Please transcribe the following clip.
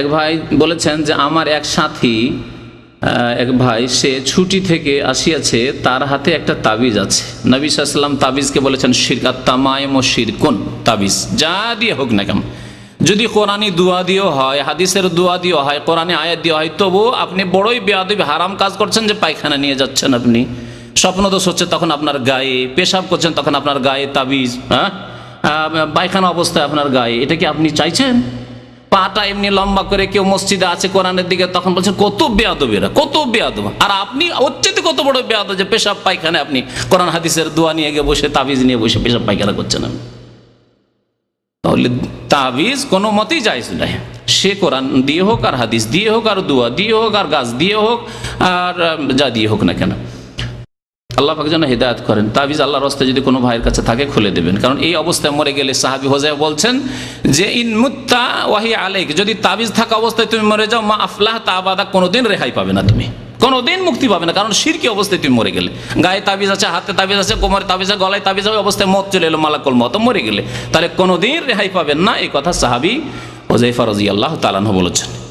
এক ভাই বলেছেন যে, আমার এক সাথী এক ভাই, সে ছুটি থেকে আসিয়াছে, তার হাতে একটা তাবিজ আছে। নবী সাল্লাম তাবিজকে বলেছেন শিরকাত তামায়ম ও শিরকুন। তাবিজ, যা দিয়ে হোক না কেন। যদি কোরআনি দোয়া দিয়েও হয় হাদিসের দোয়া দিয়েও হয়, কোরআনে আয়াত দিয়ে হয়, তবু আপনি বড়ই বেয়াদবি, হারাম কাজ করছেন যে পায়খানা নিয়ে যাচ্ছেন আপনি। স্বপ্ন স্বপ্নদোষ হচ্ছে তখন আপনার গায়ে পেশাব করছেন, তখন আপনার গায়ে তাবিজ হ্যাঁ? পায়খানা অবস্থায় আপনার গায়ে। এটা কি আপনি চাইছেন? পাটা এমনি লম্বা করে কেউ মসজিদে আছে কোরআনের দিকে, তখন বলছেন, কত বেয়াদব এরা, কত বেয়াদব। আর আপনি হচ্ছে কত বড় বেয়াদব যে পেশাব পায়খানা আপনি কোরআন, হাদিসের দোয়া নিয়ে গিয়ে বসে, তাবিজ নিয়ে বসে পেশাব পায়খানা করছেন আপনি। তাহলে তাবিজ কোনো মতেই যাইজ নাই। সে কোরআন দিয়ে হোক আর হাদিস দিয়ে হোক আর দোয়া দিয়ে হোক আর গাছ দিয়ে হোক আর যা দিয়ে হোক না কেন। আল্লাহ পাক যেন হেদায়ত করেন। তাবিজ আল্লাহর রাস্তায় যদি কোনো ভাইয়ের কাছে থাকে, খুলে দেবেন। কারণ এই অবস্থায় মরে গেলে সাহাবি হোজাই বলছেন যে, ইন মুত্তা ওয়াহি আলেক যদি তাবিজ থাকা অবস্থায় তুমি মরে যাও, মা আফলাহ তা আবাদা, কোনোদিন রেহাই পাবে না তুমি। কোনোদিন মুক্তি পাবে না, কারণ শিরকি অবস্থায় তুমি মরে গেলে। গায়ে তাবিজ আছে, হাতে তাবিজ আছে, কোমরে তাবিজ আছে, গলায় তাবিজ আছে অবস্থায় মত চলে এলো, মালাকুল মত মরে গেলে। তাহলে কোনোদিন রেহাই পাবেন না, এই কথা সাহাবি ওজাইফা রাজি আল্লাহ তালান বলেছেন।